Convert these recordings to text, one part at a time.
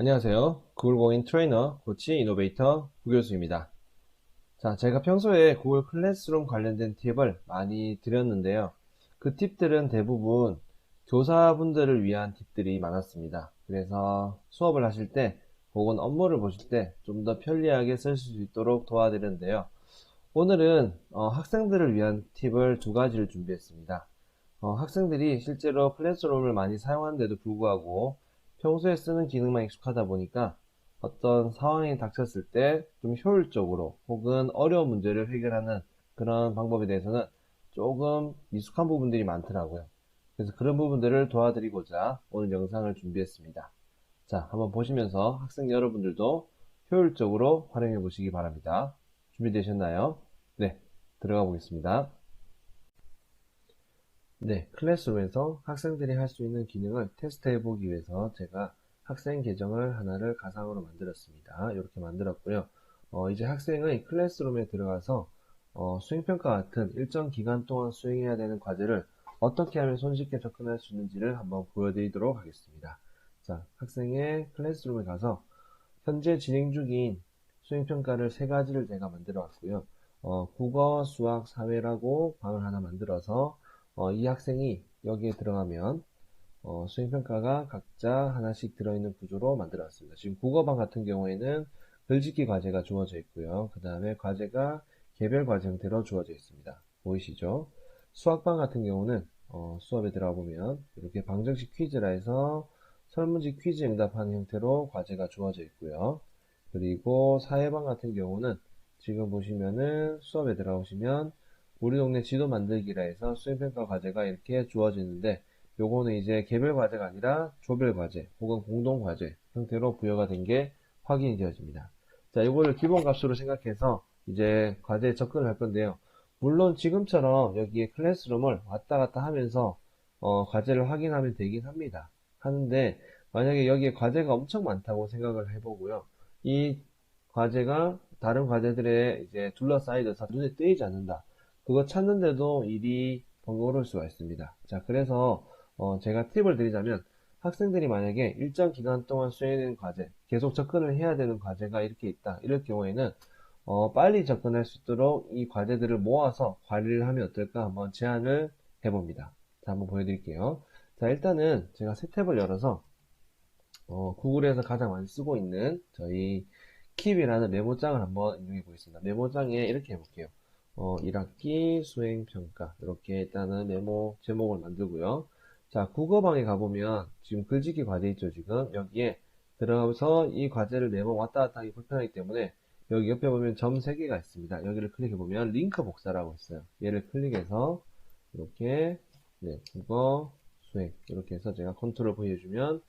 안녕하세요. 구글공인 트레이너, 코치, 이노베이터 구교수입니다. 자, 제가 평소에 구글 클래스룸 관련된 팁을 많이 드렸는데요. 그 팁들은 대부분 교사분들을 위한 팁들이 많았습니다. 그래서 수업을 하실 때 혹은 업무를 보실 때 좀 더 편리하게 쓸 수 있도록 도와드렸는데요. 오늘은 어, 학생들을 위한 팁을 두 가지를 준비했습니다. 어, 학생들이 실제로 클래스룸을 많이 사용하는데도 불구하고 평소에 쓰는 기능만 익숙하다 보니까 어떤 상황이 닥쳤을 때 좀 효율적으로 혹은 어려운 문제를 해결하는 그런 방법에 대해서는 조금 미숙한 부분들이 많더라고요. 그래서 그런 부분들을 도와드리고자 오늘 영상을 준비했습니다. 자, 한번 보시면서 학생 여러분들도 효율적으로 활용해 보시기 바랍니다. 준비되셨나요? 네, 들어가 보겠습니다. 네, 클래스룸에서 학생들이 할 수 있는 기능을 테스트해 보기 위해서 제가 학생 계정을 하나를 가상으로 만들었습니다. 이렇게 만들었고요. 어, 이제 학생의 클래스룸에 들어가서 어, 수행평가 같은 일정 기간 동안 수행해야 되는 과제를 어떻게 하면 손쉽게 접근할 수 있는지를 한번 보여드리도록 하겠습니다. 자, 학생의 클래스룸에 가서 현재 진행 중인 수행평가를 세 가지를 제가 만들어 왔고요. 어, 국어, 수학, 사회라고 방을 하나 만들어서 어, 이 학생이 여기에 들어가면 어, 수행평가가 각자 하나씩 들어있는 구조로 만들어 왔습니다. 지금 국어방 같은 경우에는 글짓기 과제가 주어져 있고요. 그 다음에 과제가 개별 과제 형태로 주어져 있습니다. 보이시죠? 수학방 같은 경우는 어, 수업에 들어가 보면 이렇게 방정식 퀴즈라 해서 설문지 퀴즈 응답하는 형태로 과제가 주어져 있고요. 그리고 사회방 같은 경우는 지금 보시면은 수업에 들어오시면 우리 동네 지도 만들기라 해서 수행평가 과제가 이렇게 주어지는데 요거는 이제 개별 과제가 아니라 조별 과제 혹은 공동 과제 형태로 부여가 된 게 확인이 되어집니다. 자, 이거를 기본 값으로 생각해서 이제 과제에 접근을 할 건데요. 물론 지금처럼 여기에 클래스룸을 왔다 갔다 하면서 어, 과제를 확인하면 되긴 합니다. 하는데 만약에 여기에 과제가 엄청 많다고 생각을 해보고요. 이 과제가 다른 과제들에 이제 둘러싸이져서 눈에 띄지 않는다. 그거 찾는데도 일이 번거로울 수가 있습니다. 자, 그래서 어, 제가 팁을 드리자면 학생들이 만약에 일정 기간 동안 수행되는 과제, 계속 접근을 해야 되는 과제가 이렇게 있다. 이럴 경우에는 어, 빨리 접근할 수 있도록 이 과제들을 모아서 관리를 하면 어떨까 한번 제안을 해봅니다. 자, 한번 보여드릴게요. 자, 일단은 제가 새 탭을 열어서 어, 구글에서 가장 많이 쓰고 있는 저희 킵이라는 메모장을 한번 이용해 보겠습니다. 메모장에 이렇게 해볼게요. 어, 1학기 수행평가 이렇게 일단은 메모 제목을 만들고요. 자, 국어방에 가보면 지금 글짓기 과제 있죠, 지금. 여기에 들어가서 이 과제를 매번 왔다 갔다 하기 불편하기 때문에 여기 옆에 보면 점 3개가 있습니다. 여기를 클릭해 보면 링크 복사라고 있어요. 얘를 클릭해서 이렇게 네, 국어, 수행 이렇게 해서 제가 컨트롤 V 해주면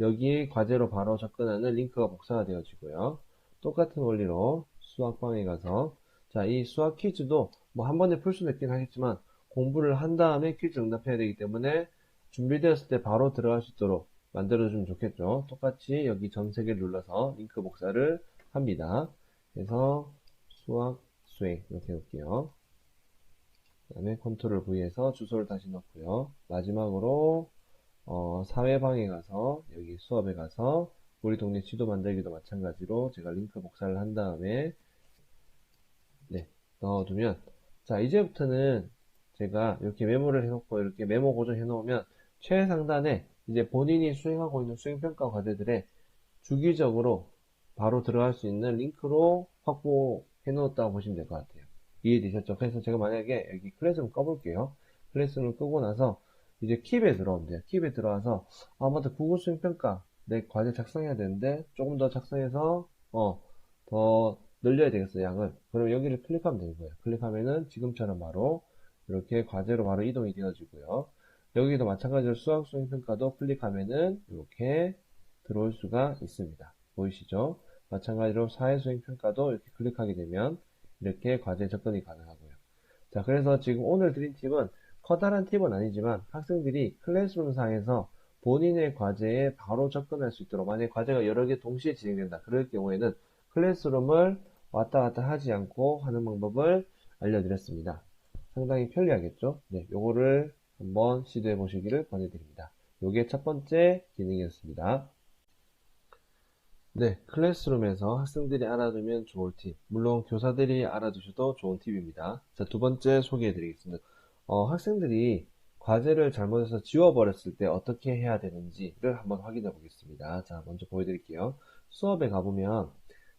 여기 과제로 바로 접근하는 링크가 복사가 되어지고요. 똑같은 원리로 수학방에 가서 자, 이 수학 퀴즈도 뭐 한 번에 풀 수는 있긴 하겠지만 공부를 한 다음에 퀴즈 응답해야 되기 때문에 준비되었을 때 바로 들어갈 수 있도록 만들어주면 좋겠죠. 똑같이 여기 점 3개를 눌러서 링크 복사를 합니다. 그래서 수학, 수행 이렇게 해볼게요. 그 다음에 컨트롤 V에서 주소를 다시 넣고요. 마지막으로 어, 사회방에 가서 여기 수업에 가서 우리 동네 지도 만들기도 마찬가지로 제가 링크 복사를 한 다음에 네, 넣어두면 자 이제부터는 제가 이렇게 메모를 해놓고 이렇게 메모 고정 해 놓으면 최상단에 이제 본인이 수행하고 있는 수행평가 과제들에 주기적으로 바로 들어갈 수 있는 링크로 확보해 놓았다고 보시면 될 것 같아요. 이해되셨죠? 그래서 제가 만약에 여기 클래스룸 꺼볼게요. 클래스룸 끄고 나서 이제 킵에 들어오면 돼요. 킵에 들어와서 아 맞다 구글 수행평가 내 과제 작성해야 되는데 조금 더 작성해서 어 더 늘려야 되겠어요 양을. 그럼 여기를 클릭하면 되는 거예요. 클릭하면은 지금처럼 바로 이렇게 과제로 바로 이동이 되어지고요. 여기도 마찬가지로 수학 수 행평가도 클릭하면은 이렇게 들어올 수가 있습니다. 보이시죠? 마찬가지로 사회수행 평가도 이렇게 클릭하게 되면 이렇게 과제 접근이 가능하고요. 자 그래서 지금 오늘 드린 팁은 커다란 팁은 아니지만 학생들이 클래스룸 상에서 본인의 과제에 바로 접근할 수 있도록 만약 과제가 여러 개 동시에 진행된다. 그럴 경우에는 클래스룸을 왔다 갔다 하지 않고 하는 방법을 알려드렸습니다. 상당히 편리하겠죠? 네, 요거를 한번 시도해 보시기를 권해드립니다. 요게 첫 번째 기능이었습니다. 네, 클래스룸에서 학생들이 알아두면 좋을 팁. 물론 교사들이 알아두셔도 좋은 팁입니다. 자, 두 번째 소개해 드리겠습니다. 어, 학생들이 과제를 잘못해서 지워버렸을 때 어떻게 해야 되는지를 한번 확인해 보겠습니다. 자, 먼저 보여드릴게요. 수업에 가보면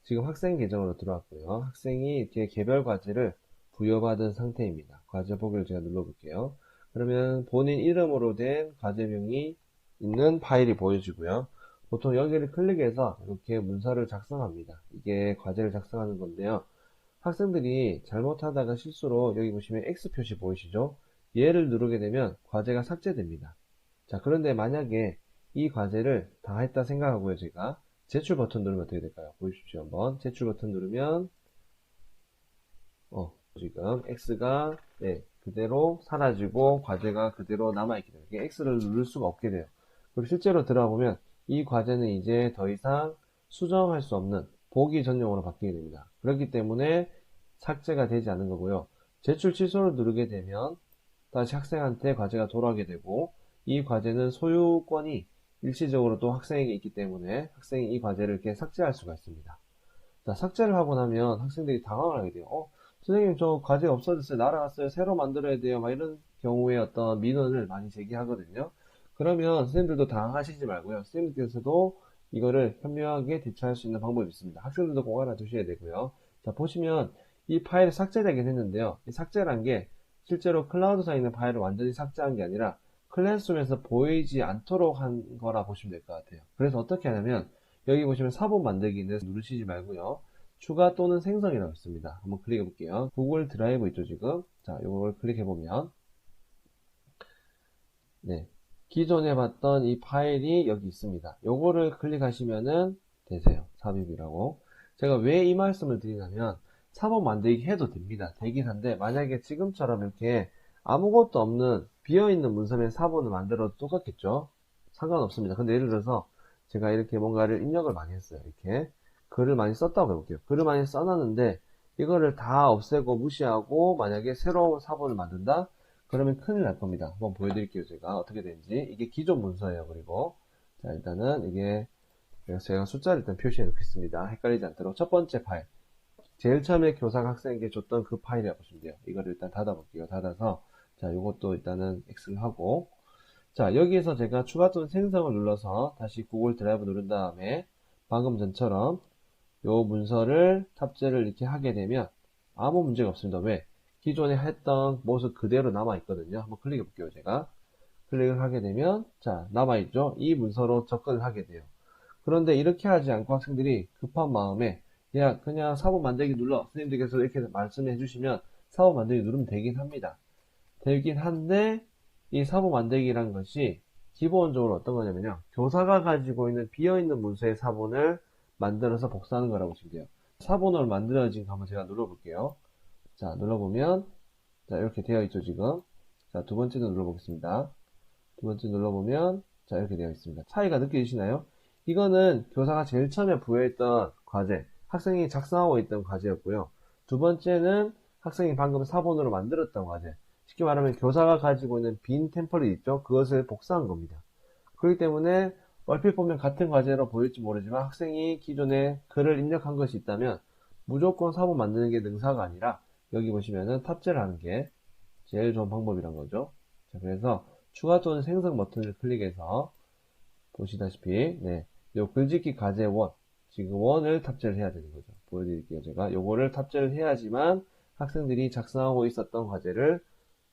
지금 학생 계정으로 들어왔고요. 학생이 뒤에 개별 과제를 부여받은 상태입니다. 과제 보기를 제가 눌러볼게요. 그러면 본인 이름으로 된 과제명이 있는 파일이 보여지고요. 보통 여기를 클릭해서 이렇게 문서를 작성합니다. 이게 과제를 작성하는 건데요. 학생들이 잘못하다가 실수로 여기 보시면 X 표시 보이시죠? 얘를 누르게 되면 과제가 삭제됩니다. 자, 그런데 만약에 이 과제를 다 했다 생각하고요, 제가. 제출 버튼 누르면 어떻게 될까요? 보십시오, 한번. 제출 버튼 누르면, 어, 지금 X가, 네, 그대로 사라지고 과제가 그대로 남아있게 돼요. X를 누를 수가 없게 돼요. 그리고 실제로 들어가 보면 이 과제는 이제 더 이상 수정할 수 없는 보기 전용으로 바뀌게 됩니다. 그렇기 때문에 삭제가 되지 않는 거고요. 제출 취소를 누르게 되면 다시 학생한테 과제가 돌아오게 되고 이 과제는 소유권이 일시적으로 또 학생에게 있기 때문에 학생이 이 과제를 이렇게 삭제할 수가 있습니다. 자, 삭제를 하고 나면 학생들이 당황을 하게 돼요. 어, 선생님 저 과제 없어졌어요. 날아갔어요. 새로 만들어야 돼요. 막 이런 경우에 어떤 민원을 많이 제기하거든요. 그러면 선생님들도 당황하시지 말고요. 선생님께서도 이거를 현명하게 대처할 수 있는 방법이 있습니다. 학생들도 꼭 알아두셔야 되고요. 자, 보시면 이 파일이 삭제되긴 했는데요. 이 삭제란 게 실제로 클라우드상에 있는 파일을 완전히 삭제한 게 아니라 클래스룸에서 보이지 않도록 한 거라 보시면 될 것 같아요. 그래서 어떻게 하냐면 여기 보시면 사본 만들기는 누르시지 말고요. 추가 또는 생성이라고 있습니다. 한번 클릭해 볼게요. 구글 드라이브 있죠 지금. 자, 이걸 클릭해 보면 네, 기존에 봤던 이 파일이 여기 있습니다. 요거를 클릭하시면은 되세요. 삽입이라고. 제가 왜 이 말씀을 드리냐면 사본 만들기 해도 됩니다. 되긴 한데 만약에 지금처럼 이렇게 아무것도 없는 비어있는 문서면 사본을 만들어도 똑같겠죠? 상관없습니다. 근데 예를 들어서 제가 이렇게 뭔가를 입력을 많이 했어요. 이렇게 글을 많이 썼다고 해볼게요. 글을 많이 써놨는데 이거를 다 없애고 무시하고 만약에 새로운 사본을 만든다? 그러면 큰일 날 겁니다. 한번 보여드릴게요. 제가 어떻게 되는지. 이게 기존 문서예요. 그리고 자 일단은 이게 제가 숫자를 일단 표시해 놓겠습니다. 헷갈리지 않도록 첫 번째 파일 제일 처음에 교사가 학생에게 줬던 그 파일이라고 보시면 돼요. 이거를 일단 닫아볼게요. 닫아서 자 이것도 일단은 X를 하고 자 여기에서 제가 추가 또는 생성을 눌러서 다시 구글 드라이브 누른 다음에 방금 전처럼 요 문서를 탑재를 이렇게 하게 되면 아무 문제가 없습니다. 왜? 기존에 했던 모습 그대로 남아있거든요. 한번 클릭해 볼게요, 제가. 클릭을 하게 되면, 자, 남아있죠? 이 문서로 접근을 하게 돼요. 그런데 이렇게 하지 않고 학생들이 급한 마음에, 야, 그냥 사본 만들기 눌러. 선생님들께서 이렇게 말씀해 주시면 사본 만들기 누르면 되긴 합니다. 되긴 한데, 이 사본 만들기란 것이 기본적으로 어떤 거냐면요. 교사가 가지고 있는 비어있는 문서의 사본을 만들어서 복사하는 거라고 보시면 돼요. 사본으로 만들어진 거 한번 제가 눌러볼게요. 자, 눌러보면, 자, 이렇게 되어 있죠, 지금. 자, 두 번째도 눌러보겠습니다. 두 번째 눌러보면, 자, 이렇게 되어 있습니다. 차이가 느껴지시나요? 이거는 교사가 제일 처음에 부여했던 과제, 학생이 작성하고 있던 과제였고요. 두 번째는 학생이 방금 사본으로 만들었던 과제. 쉽게 말하면 교사가 가지고 있는 빈 템플릿 있죠? 그것을 복사한 겁니다. 그렇기 때문에 얼핏 보면 같은 과제로 보일지 모르지만 학생이 기존에 글을 입력한 것이 있다면 무조건 사본 만드는 게 능사가 아니라 여기 보시면은 탑재를 하는 게 제일 좋은 방법이란 거죠. 자, 그래서 추가 또는 생성 버튼을 클릭해서 보시다시피 네, 요 글짓기 과제 원 지금 원을 탑재를 해야 되는 거죠. 보여드릴게요. 제가 요거를 탑재를 해야지만 학생들이 작성하고 있었던 과제를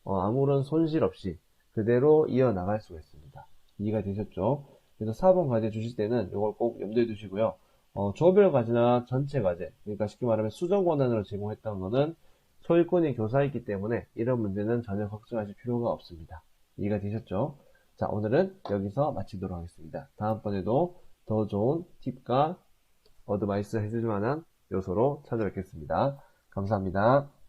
어, 아무런 손실 없이 그대로 이어나갈 수가 있습니다. 이해가 되셨죠? 그래서 4번 과제 주실 때는 이걸 꼭 염두에 두시고요. 어, 조별 과제나 전체 과제, 그러니까 쉽게 말하면 수정 권한으로 제공했던 거는 소유권이 교사이기 때문에 이런 문제는 전혀 걱정하실 필요가 없습니다. 이해가 되셨죠? 자, 오늘은 여기서 마치도록 하겠습니다. 다음번에도 더 좋은 팁과 어드바이스 해줄 만한 요소로 찾아뵙겠습니다. 감사합니다.